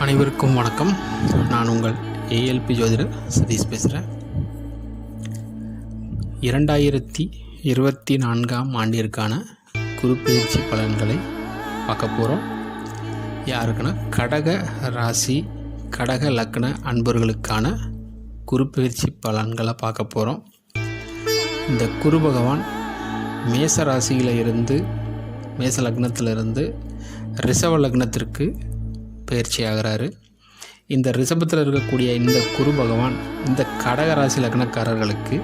அனைவருக்கும் வணக்கம். நான் உங்கள் ஏஎல்பி ஜோதிடர் சதீஷ் பேசுகிறேன் இரண்டாயிரத்தி இருபத்தி நான்காம் ஆண்டிற்கான குருப்பெயர்ச்சி பலன்களை பார்க்க போகிறோம் யாருக்குன்னா கடக ராசி கடக லக்ன அன்பர்களுக்கான குருப்பெயர்ச்சி பலன்களை பார்க்க போகிறோம் இந்த குரு பகவான் மேச ராசியில் இருந்து மேச லக்னத்திலிருந்து ரிசவ லக்னத்திற்கு பயிற்சி ஆகிறாரு இந்த ரிஷபத்தில் இருக்கக்கூடிய இந்த குரு பகவான் இந்த கடக ராசி லக்னக்காரர்களுக்கு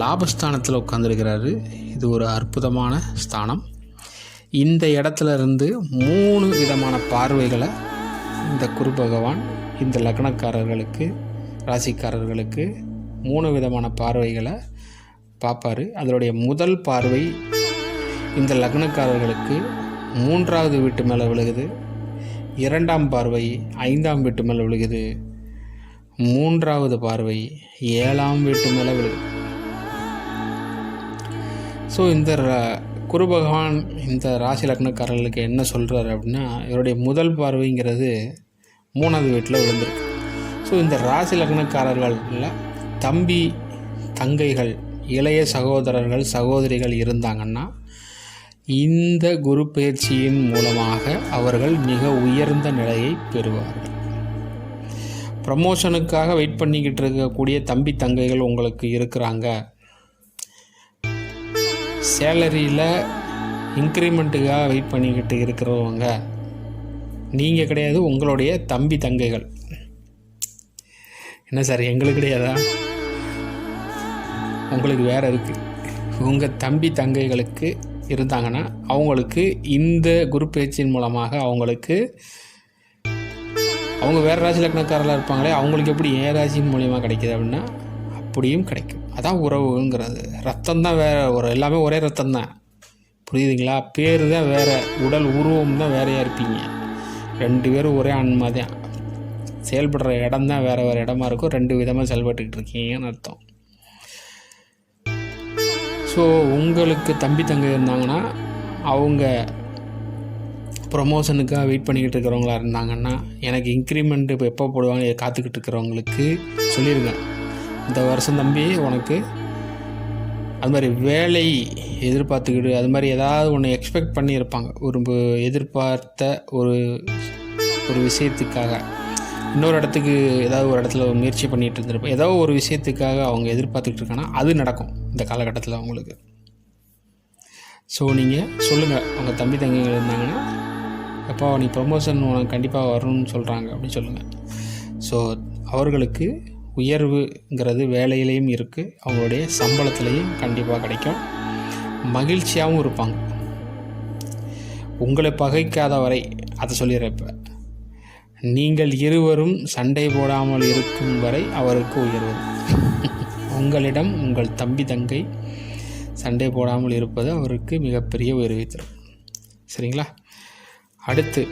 லாபஸ்தானத்தில் உட்காந்துருக்கிறாரு இது ஒரு அற்புதமான ஸ்தானம். இந்த இடத்துல இருந்து மூணு விதமான பார்வைகளை இந்த குரு பகவான் இந்த லக்னக்காரர்களுக்கு ராசிக்காரர்களுக்கு மூணு விதமான பார்வைகளை பார்ப்பார். அதனுடைய முதல் பார்வை இந்த லக்னக்காரர்களுக்கு மூன்றாவது வீட்டு மேலே விழுகுது. இரண்டாம் பார்வை ஐந்தாம் வீட்டு மேலே விழுகுது. மூன்றாவது பார்வை ஏழாம் வீட்டு மேலே விழுகுது. ஸோ இந்த ர- குரு பகவான் இந்த ராசி லக்னக்காரர்களுக்கு என்ன சொல்கிறாரு அப்படின்னா இவருடைய முதல் பார்வைங்கிறது மூணாவது வீட்டில் விழுந்திருக்கு. ஸோ இந்த ராசி லக்னக்காரர்களில் தம்பி தங்கைகள் இளைய சகோதரர்கள் சகோதரிகள் இருந்தாங்கன்னா இந்த குரு பயிற்சியின் மூலமாக அவர்கள் மிக உயர்ந்த நிலையை பெறுவார்கள். ப்ரமோஷனுக்காக வெயிட் பண்ணிக்கிட்டு இருக்கக்கூடிய தம்பி தங்கைகள் உங்களுக்கு இருக்கிறாங்க. சேலரியில் இன்க்ரிமெண்ட்டுக்காக வெயிட் பண்ணிக்கிட்டு இருக்கிறவங்க. நீங்கள் கிடையாது உங்களுடைய தம்பி தங்கைகள். என்ன சார் எங்களுக்கு கிடையாதா? உங்களுக்கு வேறு இருக்குது உங்கள் தம்பி தங்கைகளுக்கு இருந்தாங்கன்னா அவங்களுக்கு இந்த குரு பேச்சின் மூலமாக அவங்களுக்கு அவங்க வேறு ராசி லக்னக்காரர்களாக இருப்பாங்களே அவங்களுக்கு எப்படி ஏ ராசியின் மூலியமாக கிடைக்குது அப்படின்னா அப்படியும் கிடைக்கும். அதான் உறவுங்கிறது. ரத்தம் தான் வேறு ஒரு எல்லாமே ஒரே ரத்தம் தான் புரியுதுங்களா? பேர் தான் வேறு உடல் உருவம் தான் வேறையாக இருப்பீங்க. ரெண்டு பேரும் ஒரே ஆன்மா தான் செயல்படுற இடம் தான் வேறு வேறு இடமா இருக்கும். ரெண்டு விதமாக செயல்பட்டுக்கிட்டு இருக்கீங்கன்னு அர்த்தம். ஸோ உங்களுக்கு தம்பி தங்க இருந்தாங்கன்னா அவங்க ப்ரொமோஷனுக்காக வெயிட் பண்ணிக்கிட்டு இருக்கிறவங்களா இருந்தாங்கன்னா எனக்கு இன்க்ரிமெண்ட் இப்போ எப்போ போடுவாங்க காத்துக்கிட்டு இருக்கிறவங்களுக்கு சொல்லிடுங்க இந்த வருஷம் தம்பி உனக்கு அது மாதிரி வேலை எதிர்பார்த்துக்கிட்டு அது மாதிரி ஏதாவது ஒன்று எக்ஸ்பெக்ட் பண்ணியிருப்பாங்க. ஒரு எதிர்பார்த்த ஒரு ஒரு விஷயத்துக்காக. இன்னொரு இடத்துக்கு ஏதாவது ஒரு இடத்துல முயற்சி பண்ணிகிட்டு இருந்திருப்போம் ஏதோ ஒரு விஷயத்துக்காக அவங்க எதிர்பார்த்துக்கிட்டு இருக்காங்கன்னா அது நடக்கும் இந்த காலகட்டத்தில் அவங்களுக்கு. ஸோ நீங்கள் சொல்லுங்கள் அவங்க தம்பி தங்கைகள் இருந்தாங்கன்னா எப்போ நீ ப்ரொமோஷன் உனக்கு கண்டிப்பாக வரணும்னு சொல்கிறாங்க அப்படின்னு சொல்லுங்கள் ஸோ அவர்களுக்கு உயர்வுங்கிறது வேலையிலையும் இருக்குது அவங்களுடைய சம்பளத்துலேயும் கண்டிப்பாக கிடைக்கும். மகிழ்ச்சியாகவும் இருப்பாங்க. உங்களை பகைக்காத வரை அதை சொல்லிடுறேன் இப்போ. நீங்கள் இருவரும் சண்டை போடாமல் இருக்கும் வரை அவருக்கு உயர்வு. உங்களிடம் உங்கள் தம்பி தங்கை சண்டை போடாமல் இருப்பது அவருக்கு மிகப்பெரிய உயர்வை தரும். சரிங்களா? அடுத்து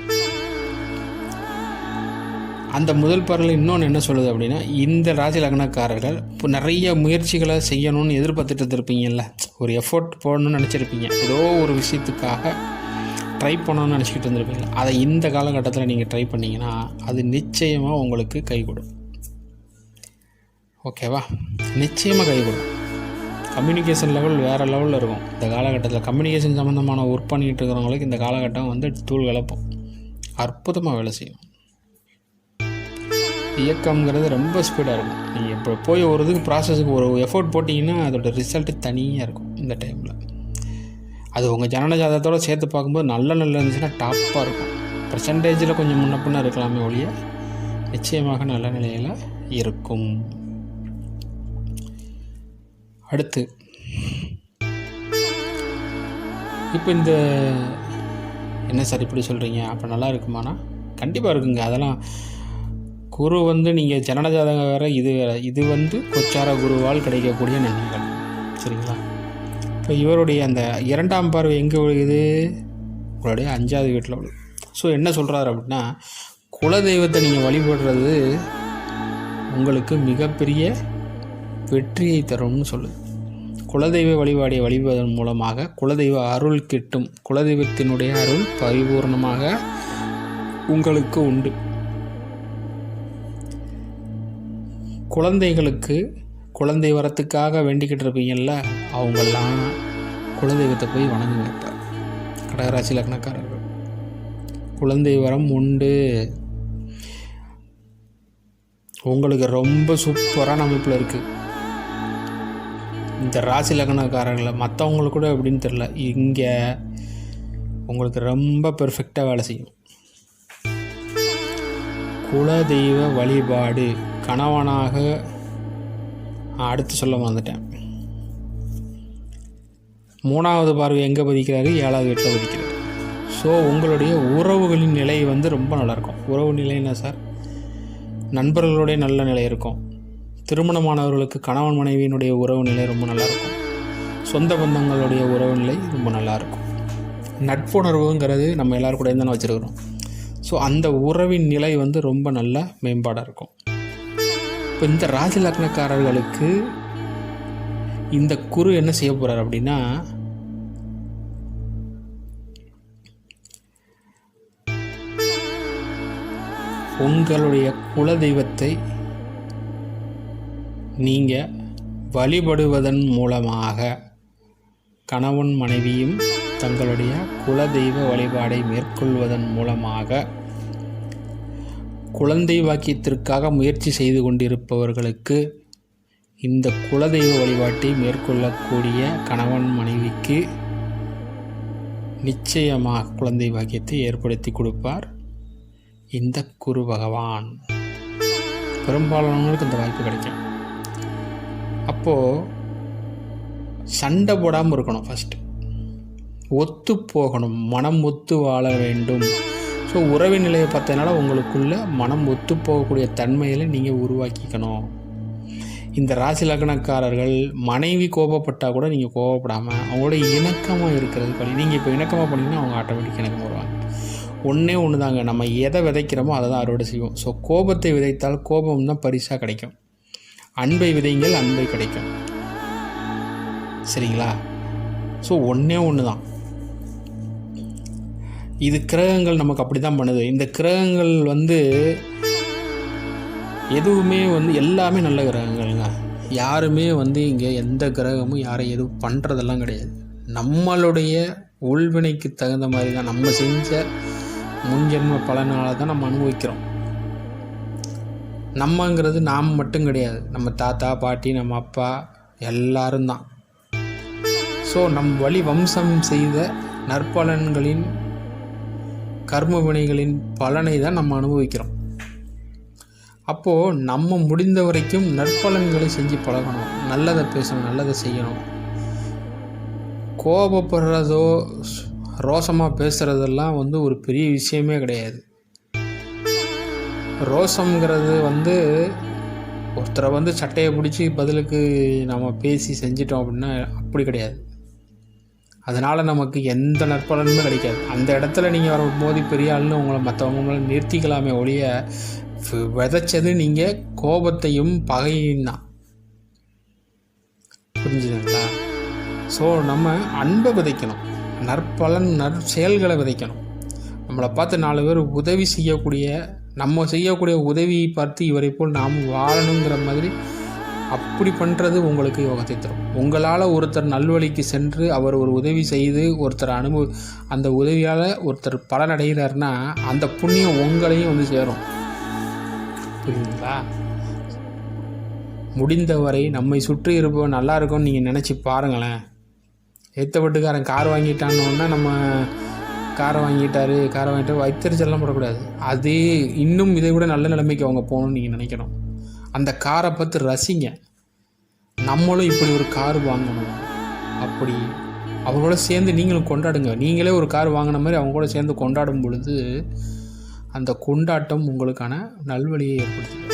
அந்த முதல் பாடலில் இன்னொன்று என்ன சொல்லுது அப்படின்னா இந்த ராசி லக்னக்காரர்கள் இப்போ நிறைய முயற்சிகளை செய்யணும்னு எதிர்பார்த்துட்டு இருந்திருப்பீங்கல்ல. ஒரு எஃபோர்ட் போடணும்னு நினச்சிருப்பீங்க. ஏதோ ஒரு விஷயத்துக்காக ட்ரை பண்ணணும்னு நினச்சிக்கிட்டு இருந்திருப்பீங்க. அதை இந்த காலகட்டத்தில் நீங்கள் ட்ரை பண்ணிங்கன்னா அது நிச்சயமாக உங்களுக்கு கை கொடுக்கும். ஓகேவா நிச்சயமாக கை கொடுக்கும். கம்யூனிகேஷன் லெவல் வேறு லெவலில் இருக்கும். இந்த காலகட்டத்தில் கம்யூனிகேஷன் சம்மந்தமான ஒர்க் பண்ணிகிட்டு இருக்கிறவங்களுக்கு இந்த காலகட்டம் வந்து தூள் கலப்போம். அற்புதமாக வேலை செய்யும். இயக்கம்ங்கிறது ரொம்ப ஸ்பீடாக இருக்கும். நீங்கள் இப்போ போய் ஒரு இதுக்கு ப்ராசஸுக்கு ஒரு எஃபோர்ட் போட்டிங்கன்னா அதோட ரிசல்ட்டு தனியாக இருக்கும் இந்த டைமில் அது உங்கள் ஜனன ஜாதகத்தோடு சேர்த்து பார்க்கும்போது நல்ல நல்ல இருந்துச்சுன்னா டாப்பாக இருக்கும். பர்சன்டேஜில் கொஞ்சம் முன்ன பின்ன இருக்கலாமே ஒழிய நிச்சயமாக நல்ல நிலையில் இருக்கும். அடுத்து இப்போ இந்த என்ன சார் இப்படி சொல்கிறீங்க அப்போ நல்லா இருக்குமானா கண்டிப்பாக இருக்குங்க. அதெல்லாம் குரு வந்து நீங்கள் ஜனன ஜாதகம் வேறு இது வேறு. இது வந்து கொச்சார குருவால் கிடைக்கக்கூடிய நன்மைகள் சரிங்களா? இப்போ இவருடைய அந்த இரண்டாம் பார்வை எங்கே விழுகுது? உங்களுடைய அஞ்சாவது வீட்டில் விழுது ஸோ என்ன சொல்கிறாரு அப்படின்னா குலதெய்வத்தை நீங்கள் வழிபடுறது உங்களுக்கு மிகப்பெரிய வெற்றியை தரும்னு சொல்லுது. குலதெய்வ வழிபாடை வழிபதன் மூலமாக குலதெய்வ அருள் கிட்டும் குலதெய்வத்தினுடைய அருள் பரிபூர்ணமாக உங்களுக்கு உண்டு. குழந்தைகளுக்கு குழந்தை வரத்துக்காக வேண்டிக்கிட்டு இருப்பீங்கள்ல அவங்கெல்லாம் குலதெய்வத்தை போய் வணங்குங்க இப்போ. கடகராசி லக்னக்காரர்கள். குழந்தை வரம் உண்டு. உங்களுக்கு ரொம்ப சூப்பரான அமைப்பில் இருக்குது இந்த ராசி லக்னக்காரர்களை மற்றவங்களுக்கு கூட எப்படின்னு தெரில இங்கே உங்களுக்கு ரொம்ப பெர்ஃபெக்டாக வேலை செய்யும். குலதெய்வ வழிபாடு. கணவனாக அடுத்து சொல்ல வந்துட்டேன் மூணாவது பார்வை எங்கே பதிக்கிறாரு? ஏழாவது வீட்டில் பதிக்கிறாரு. ஸோ உங்களுடைய உறவுகளின் நிலை வந்து ரொம்ப நல்லாயிருக்கும். உறவு நிலை என்ன சார்? நண்பர்களுடைய நல்ல நிலை இருக்கும். திருமணமானவர்களுக்கு கணவன் மனைவியினுடைய உறவு நிலை ரொம்ப நல்லாயிருக்கும். சொந்த பந்தங்களுடைய உறவு நிலை ரொம்ப நல்லாயிருக்கும். நட்புணர்வுங்கிறது நம்ம எல்லோரும் கூட தானே வச்சுருக்கிறோம். ஸோ அந்த உறவின் நிலை வந்து ரொம்ப நல்ல மேம்பாடாக இருக்கும். இப்போ இந்த ராசி லக்னக்காரர்களுக்கு இந்த குரு என்ன செய்ய போகிறார் அப்படின்னா உங்களுடைய குலதெய்வத்தை நீங்கள் வழிபடுவதன் மூலமாக கணவன் மனைவியும் தங்களுடைய குலதெய்வ வழிபாடை மேற்கொள்வதன் மூலமாக குழந்தை வாக்கியத்திற்காக முயற்சி செய்து கொண்டிருப்பவர்களுக்கு இந்த குலதெய்வ வழிபாட்டை மேற்கொள்ளக்கூடிய கணவன் மனைவிக்கு நிச்சயமாக குழந்தை பாக்கியத்தை ஏற்படுத்தி கொடுப்பார். இந்த குரு பகவான். பெரும்பாலானவங்களுக்கு இந்த வாய்ப்பு கிடைக்கும். அப்போது சண்டை போடாமல் இருக்கணும் ஃபஸ்ட்டு ஒத்து போகணும். மனம் ஒத்து வாழ வேண்டும். ஸோ உறவு நிலையை பார்த்ததுனால உங்களுக்குள்ள மனம் ஒத்து போகக்கூடிய தன்மையில் நீங்கள் உருவாக்கிக்கணும். இந்த ராசி லக்னக்காரர்கள் மனைவி கோபப்பட்டால் கூட நீங்கள் கோபப்படாமல் அவங்களோட இணக்கமாக இருக்கிறது பண்ணி நீங்கள் இப்போ இணக்கமாக பண்ணிங்கன்னா அவங்க ஆட்டோமேட்டிக் இணக்கம் வருவாங்க. ஒன்றே ஒன்று தாங்க நம்ம எதை விதைக்கிறோமோ அதை தான் அறுவடை செய்வோம். ஸோ கோபத்தை விதைத்தால் கோபம் தான் பரிசாக கிடைக்கும். அன்பை விதைங்கள் அன்பை கிடைக்கும். சரிங்களா? ஸோ ஒன்றே ஒன்று தான் இது கிரகங்கள் நமக்கு அப்படி தான் பண்ணுது. இந்த கிரகங்கள் வந்து எதுவுமே வந்து எல்லாமே நல்ல கிரகங்கள்ங்க. யாருமே வந்து இங்கே எந்த கிரகமும் யாரை எதுவும் பண்ணுறதெல்லாம் கிடையாது. நம்மளுடைய உள்வினைக்கு தகுந்த மாதிரி தான் நம்ம செஞ்ச முன்ஜென்ம பலனால தான் நம்ம அனுபவிக்கிறோம். நம்மங்கிறது நாம் மட்டும் கிடையாது. நம்ம தாத்தா பாட்டி நம்ம அப்பா எல்லாரும் தான் ஸோ நம் வழி வம்சம் செய்த நற்பலன்களின் கர்ம வினைகளின் பலனை தான் நம்ம அனுபவிக்கிறோம். அப்போது நம்ம முடிந்த வரைக்கும் நற்பலன்களை செஞ்சு பழகணும். நல்லதை பேசணும் நல்லதை செய்யணும். கோபப்படுறதோ ரோசமாக பேசுகிறதெல்லாம் வந்து ஒரு பெரிய விஷயமே கிடையாது. ரோசம்ங்கிறது வந்து ஒருத்தரை வந்து சட்டையை பிடிச்சி பதிலுக்கு நம்ம பேசி செஞ்சிட்டோம் அப்படின்னா அப்படி கிடையாது. அதனால் நமக்கு எந்த நற்பலனுமே கிடைக்காது. அந்த இடத்துல நீங்கள் வரும்போது பெரிய ஆள்னு உங்களை மற்றவங்கள நிறுத்திக்கலாமே ஒழிய விதைச்சது நீங்கள் கோபத்தையும் பகையும் தான். புரிஞ்சுதுங்களா? ஸோ நம்ம அன்பை விதைக்கணும். நற்பலன் நற் செயல்களை விதைக்கணும். நம்மளை பார்த்து நாலு பேர் உதவி செய்யக்கூடிய நம்ம செய்யக்கூடிய உதவியை பார்த்து இவரை போல் நாம் வாழணுங்கிற மாதிரி அப்படி பண்ணுறது உங்களுக்கு யோகத்தை தரும். உங்களால் ஒருத்தர் நல்வழிக்கு சென்று அவர் ஒரு உதவி செய்து ஒருத்தர் அனுபவ அந்த உதவியால் ஒருத்தர் பலனடைகிறாருன்னா அந்த புண்ணியம் உங்களையும் வந்து சேரும். புரியுதுங்களா? முடிந்தவரை நம்மை சுற்றி இருப்போம் நல்லா இருக்கும்னு நீங்கள் நினச்சி பாருங்களேன். ஏற்ற வீட்டுக்காரன் கார் வாங்கிட்டானோன்னா நம்ம காரை வாங்கிட்டாரு காரை வாங்கிட்டு வைத்தறிச்சல்லாம் போடக்கூடாது. அதே இன்னும் இதை விட நல்ல நிலைமைக்கு அவங்க போகணும்னு நீங்கள் நினைக்கணும். அந்த காரை பார்த்து ரசிங்க. நம்மளும் இப்படி ஒரு கார் வாங்கணும். அப்படி அவங்களோட சேர்ந்து நீங்களும் கொண்டாடுங்க. நீங்களே ஒரு கார் வாங்கின மாதிரி அவங்க கூட சேர்ந்து கொண்டாடும் பொழுது அந்த கொண்டாட்டம் உங்களுக்கான நல்வழியை ஏற்படுத்தும்.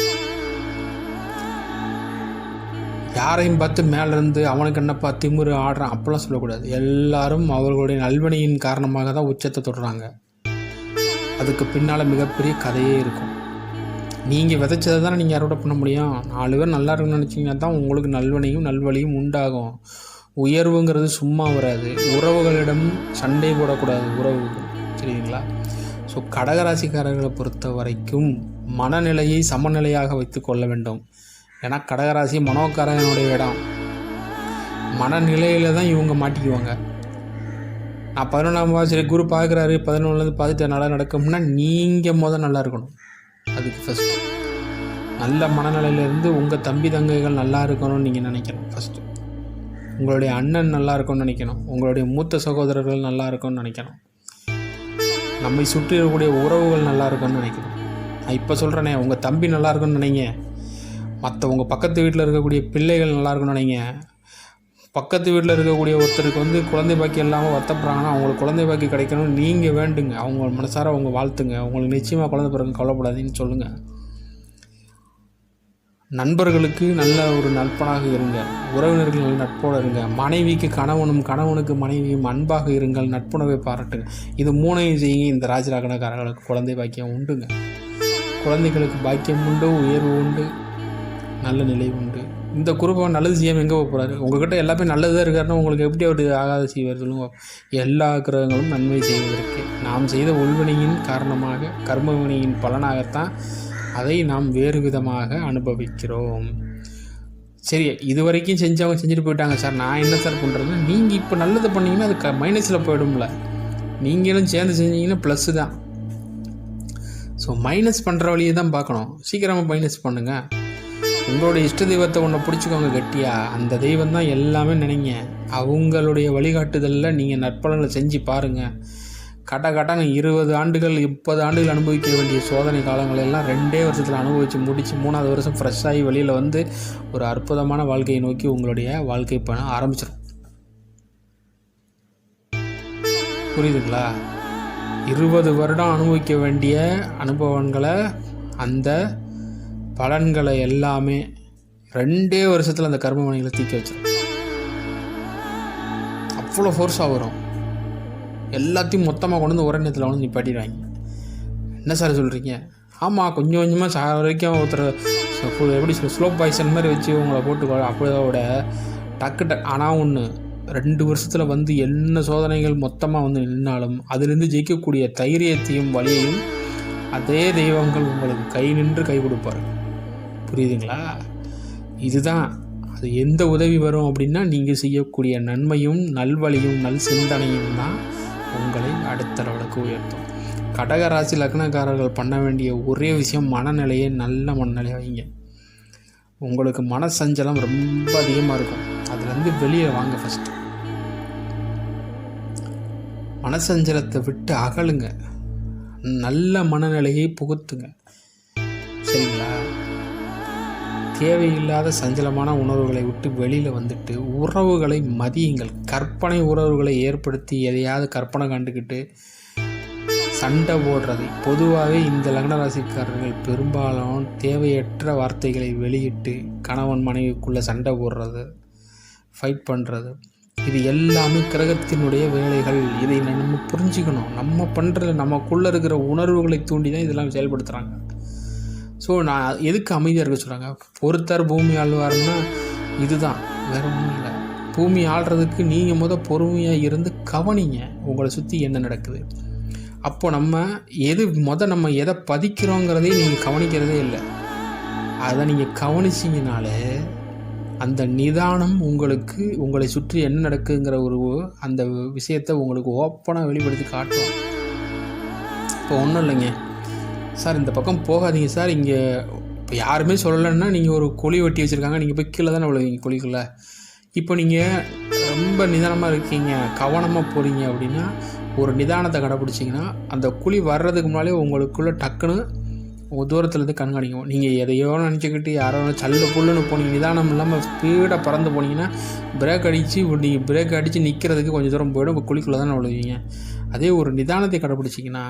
யாரையும் பார்த்து மேலேருந்து அவனுக்கு என்னப்பா திமுரு ஆடுறான் அப்படிலாம் சொல்லக்கூடாது. எல்லாரும் அவர்களுடைய நல்வணியின் காரணமாக தான் உச்சத்தை தொடுறாங்க. அதுக்கு பின்னால் மிகப்பெரிய கதையே இருக்கும். நீங்கள் விதைச்சதை தானே நீங்கள் அறுவடை பண்ண முடியும்? நாலு பேர் நல்லா இருக்குன்னு நினச்சிங்கன்னா தான் உங்களுக்கு நல்வனையும் நல்வழியும் உண்டாகும். உயர்வுங்கிறது சும்மா வராது. உறவுகளிடம் சண்டை போடக்கூடாது உறவுகள் சரிங்களா? ஸோ கடகராசிக்காரர்களை பொறுத்த வரைக்கும் மனநிலையை சமநிலையாக வைத்து கொள்ள வேண்டும். ஏன்னா கடகராசி மனோக்காரனுடைய இடம். மனநிலையில் தான் இவங்க மாட்டிக்குவாங்க. நான் பதினொன்றாம் சரி குரு பார்க்குறாரு பதினொன்றுலேருந்து பார்த்துட்டு நல்லா நடக்கும்னா நீங்கள் முதல் நல்லா இருக்கணும். அதுக்கு ஃபஸ்ட்டு நல்ல மனநிலையிலேருந்து உங்கள் தம்பி தங்கைகள் நல்லா இருக்கணும்னு நீங்கள் நினைக்கணும் ஃபஸ்ட்டு உங்களுடைய அண்ணன் நல்லா இருக்கும்னு நினைக்கணும். உங்களுடைய மூத்த சகோதரர்கள் நல்லா இருக்கும்னு நினைக்கணும். நம்மை சுற்றி இருக்கக்கூடிய உறவுகள் நல்லா இருக்கும்னு நினைக்கணும். நான் இப்போ சொல்கிறேனே உங்கள் தம்பி நல்லா இருக்கும்னு நினைங்க. மற்ற உங்கள் பக்கத்து வீட்டில் இருக்கக்கூடிய பிள்ளைகள் நல்லா இருக்கும்னு நினைங்க. பக்கத்து வீட்டில் இருக்கக்கூடிய ஒருத்தருக்கு வந்து குழந்தை பாக்கி இல்லாமல் வருத்தப்படுறாங்கன்னா அவங்களுக்கு குழந்தை பாக்கி கிடைக்கணும்னு நீங்கள் வேண்டுங்க. அவங்க மனசார அவங்க வாழ்த்துங்க. அவங்களுக்கு நிச்சயமாக குழந்தை பிறகு கவலைப்படாதீங்கன்னு சொல்லுங்கள் நண்பர்களுக்கு நல்ல ஒரு நட்பனாக இருங்க. உறவினர்கள் நல்ல நட்போடு இருங்க. மனைவிக்கு கணவனும் கணவனுக்கு மனைவியும் அன்பாக இருங்கள். நட்புணவை பாராட்டுங்க. இது மூணையும் செய்யுங்க. இந்த ராஜராகனக்காரர்களுக்கு குழந்தை பாக்கியம் உண்டுங்க. குழந்தைகளுக்கு பாக்கியம் உண்டு உயர்வு உண்டு நல்ல நிலை உண்டு. இந்த குருபவன் நல்லது செய்யாமல் எங்கே போக போகிறாரு உங்கள்கிட்ட எல்லாமே நல்லது தான் இருக்காருன்னா உங்களுக்கு எப்படி அவர் ஆகாத செய்வார் சொல்லுங்க எல்லா கிரகங்களும் நன்மை செய்வதற்கு. நாம் செய்த உள்வினையின் காரணமாக கர்மவினையின் பலனாகத்தான் அதை நாம் வேறு விதமாக அனுபவிக்கிறோம். சரி இது வரைக்கும் செஞ்சவங்க செஞ்சுட்டு போயிட்டாங்க சார். நான் என்ன சார் பண்ணுறது நீங்கள் இப்போ நல்லது பண்ணிங்கன்னா அது க மைனஸில் போயிடும்ல. நீங்களும் சேர்ந்து செஞ்சீங்கன்னா ப்ளஸ்ஸு தான். ஸோ மைனஸ் பண்ணுற வழியை தான் பார்க்கணும். சீக்கிரமாக மைனஸ் பண்ணுங்கள் உங்களுடைய இஷ்ட தெய்வத்தை ஒன்று பிடிச்சிக்கோங்க கட்டியாக அந்த தெய்வம் தான் எல்லாமே நினைங்க. அவங்களுடைய வழிகாட்டுதலில் நீங்கள் நற்பலனை செஞ்சு பாருங்கள் கட்ட கட்டாங்க இருபது ஆண்டுகள் முப்பது ஆண்டுகள் அனுபவிக்க வேண்டிய சோதனை காலங்களெல்லாம் ரெண்டே வருஷத்தில் அனுபவித்து முடித்து மூணாவது வருஷம் ஃப்ரெஷ்ஷாகி வெளியில் வந்து ஒரு அற்புதமான வாழ்க்கையை நோக்கி உங்களுடைய வாழ்க்கை பணம் ஆரம்பிச்சிடும் புரியுதுங்களா? இருபது வருடம் அனுபவிக்க வேண்டிய அனுபவங்களை அந்த பலன்களை எல்லாமே ரெண்டே வருஷத்தில் அந்த கர்ம மணிகளை தீக்க வச்சிடும் அவ்வளோ ஃபோர்ஸாக வரும். எல்லாத்தையும் மொத்தமாக கொண்டு வந்து ஒரே நேரத்தில் வந்து நிப்பாட்டிடுவாங்க. என்ன சார் சொல்கிறீங்க ஆமாம் கொஞ்சம் கொஞ்சமாக சாக வரைக்கும் ஒருத்தர் எப்படி சொல்ல ஸ்லோ பாய்சன் மாதிரி வச்சு உங்களை போட்டு அப்படியோட டக்கு டக் ஆனால் ஒன்று ரெண்டு வருஷத்தில் வந்து என்ன சோதனைகள் மொத்தமாக வந்து நின்னாலும் அதிலிருந்து ஜெயிக்கக்கூடிய தைரியத்தையும் வழியையும் அதே தெய்வங்கள் உங்களுக்கு கை நின்று கை கொடுப்பார்கள். புரியுதுங்களா? இதுதான். அது எந்த உதவி வரும் அப்படின்னா நீங்கள் செய்யக்கூடிய நன்மையும் நல்வழியும் நல் சிந்தனையும் தான் உங்களை அடுத்த அளவுக்கு உயர்த்தும். கடகராசி லக்னக்காரர்கள் பண்ண வேண்டிய ஒரே விஷயம் மனநிலையை நல்ல மனநிலையை வைங்க. உங்களுக்கு மனசஞ்சலம் ரொம்ப அதிகமாக இருக்கும். அதுலேருந்து வெளியே வாங்க ஃபஸ்ட்டு மனசஞ்சலத்தை விட்டு அகலுங்க. நல்ல மனநிலையை புகுத்துங்க. சரிங்களா? தேவையில்லாத சஞ்சலமான உணர்வுகளை விட்டு வெளியில் வந்துட்டு உறவுகளை மதியுங்கள். கற்பனை உறவுகளை ஏற்படுத்தி எதையாவது கற்பனை கண்டுக்கிட்டு சண்டை போடுறது. பொதுவாகவே இந்த லக்ன ராசிக்காரர்கள் பெரும்பாலும் தேவையற்ற வார்த்தைகளை வெளியிட்டு கணவன் மனைவிக்குள்ளே சண்டை போடுறது ஃபைட் பண்ணுறது இது எல்லாமே கிரகத்தினுடைய வேலைகள். இதை நம்ம புரிஞ்சுக்கணும். நம்ம பண்ணுறது நமக்குள்ளே இருக்கிற உணர்வுகளை தூண்டி தான் இதெல்லாம் செயல்படுத்துகிறாங்க ஸோ நான் எதுக்கு அமைதியாக இருக்க சொல்கிறாங்க பொறுத்தர் பூமி ஆழ்வார்னா இதுதான். வேறு ஒன்றும் இல்லை. பூமி ஆள்றதுக்கு நீங்கள் முத பொறுமையாக இருந்து கவனிங்க உங்களை சுற்றி என்ன நடக்குது. அப்போ நம்ம எது முத நம்ம எதை பதிக்கிறோங்கிறதே நீங்கள் கவனிக்கிறதே இல்லை. அதை நீங்கள் கவனிச்சிங்கனாலே அந்த நிதானம் உங்களுக்கு உங்களை சுற்றி என்ன நடக்குங்கிற ஒரு அந்த விஷயத்தை உங்களுக்கு ஓப்பனாக வெளிப்படுத்தி காட்டும். இப்போ ஒன்றும் இல்லைங்க. சார் இந்த பக்கம் போகாதீங்க சார். இங்கே இப்போ யாருமே சொல்லலைன்னா நீங்கள் ஒரு குழி வெட்டி வச்சுருக்காங்க. நீங்கள் போய் கீழே தானே விழுவீங்க குழிக்குள்ளே. இப்போ நீங்கள் ரொம்ப நிதானமாக இருக்கீங்க கவனமாக போகிறீங்க அப்படின்னா ஒரு நிதானத்தை கடைப்பிடிச்சிங்கன்னா அந்த குழி வர்றதுக்கு முன்னாலே உங்களுக்குள்ளே டக்குன்னு உங்கள் தூரத்துலேருந்து கண்காணிக்கும் நீங்கள் எதையோ நினச்சிக்கிட்டு யாரோ சல்லு புல்லுன்னு போனீங்க நிதானம் இல்லாமல் ஸ்பீடாக பறந்து போனீங்கன்னா பிரேக் அடித்து நீங்கள் பிரேக் அடித்து நிற்கிறதுக்கு கொஞ்சம் தூரம் போய்டும் உங்கள் குழிக்குள்ளே தானே விழுவீங்க. அதே ஒரு நிதானத்தை கடைப்பிடிச்சிங்கன்னா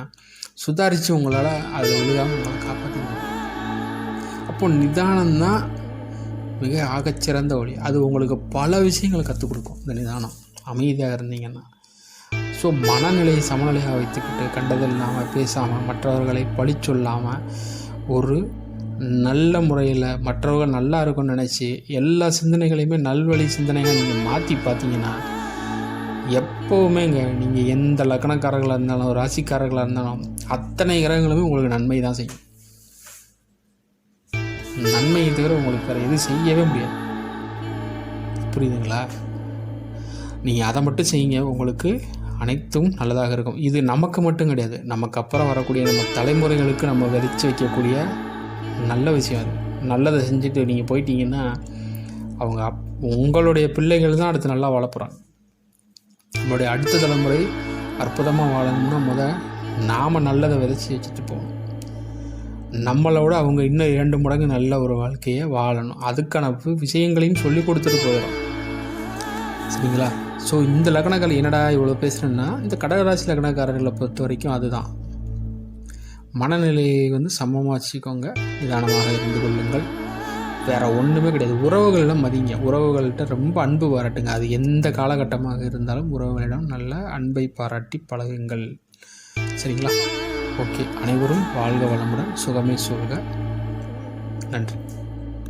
சுதாரித்து உங்களால் அதை விழுகாமல் உங்களை காப்பாற்றிக்கணும் அப்போ நிதானம்தான் மிக ஆகச்சிறந்த வழி. அது உங்களுக்கு பல விஷயங்களை கற்றுக் கொடுக்கும் இந்த நிதானம். அமைதியாக இருந்தீங்கன்னா. ஸோ மனநிலையை சமநிலையாக வைத்துக்கிட்டு கண்டது இல்லாமல் பேசாமல் மற்றவர்களை பழி சொல்லாமல் ஒரு நல்ல முறையில் மற்றவர்கள் நல்லா இருக்கும்னு நினச்சி எல்லா சிந்தனைகளையுமே நல்வழி சிந்தனைகள் நீங்கள் மாற்றி பார்த்தீங்கன்னா எப்போவுமேங்க நீங்கள் எந்த லக்கணக்காரர்களாக இருந்தாலும் ராசிக்காரர்களாக இருந்தாலும் அத்தனை கிரகங்களுமே உங்களுக்கு நன்மை தான் செய்யும். நன்மையை தவிர உங்களுக்கு வேறு எதுவும் செய்யவே முடியாது. புரியுதுங்களா? நீங்கள் அதை மட்டும் செய்யுங்க உங்களுக்கு அனைத்தும் நல்லதாக இருக்கும். இது நமக்கு மட்டும் கிடையாது. நமக்கு அப்புறம் வரக்கூடிய நம்ம தலைமுறைகளுக்கு நம்ம விதைச்சு வைக்கக்கூடிய நல்ல விஷயம் அது. நல்லதை செஞ்சுட்டு நீங்கள் போயிட்டீங்கன்னா அவங்க அப் உங்களுடைய பிள்ளைகள் தான் அடுத்து நல்லா வளர்ப்புறாங்க. நம்மளுடைய அடுத்த தலைமுறை அற்புதமாக வாழணும்னா முத நாம் நல்லதை விதைச்சி வச்சுட்டு போகணும். நம்மளோட அவங்க இன்னும் இரண்டு மடங்கு நல்ல ஒரு வாழ்க்கையை வாழணும். அதுக்கான விஷயங்களையும் சொல்லி கொடுத்துட்டு போயிடும் சரிங்களா? ஸோ இந்த லக்னங்கள் என்னடா இவ்வளோ பேசுகிறேன்னா இந்த கடகராசி லக்னக்காரர்களை பொறுத்த வரைக்கும் அதுதான். மனநிலையை வந்து சமமாக வச்சுக்கோங்க நிதானமாக இருந்து கொள்ளுங்கள். வேறு ஒன்றுமே கிடையாது. உறவுகளிடம் மதிங்க. உறவுகள்கிட்ட ரொம்ப அன்பு பாராட்டுங்க. அது எந்த காலகட்டமாக இருந்தாலும் உறவுகளிடம் நல்ல அன்பை பாராட்டி பழகுங்கள். சரிங்களா? ஓகே. அனைவரும் வாழ்க வளமுடன். சுகமே சொல்க நன்றி.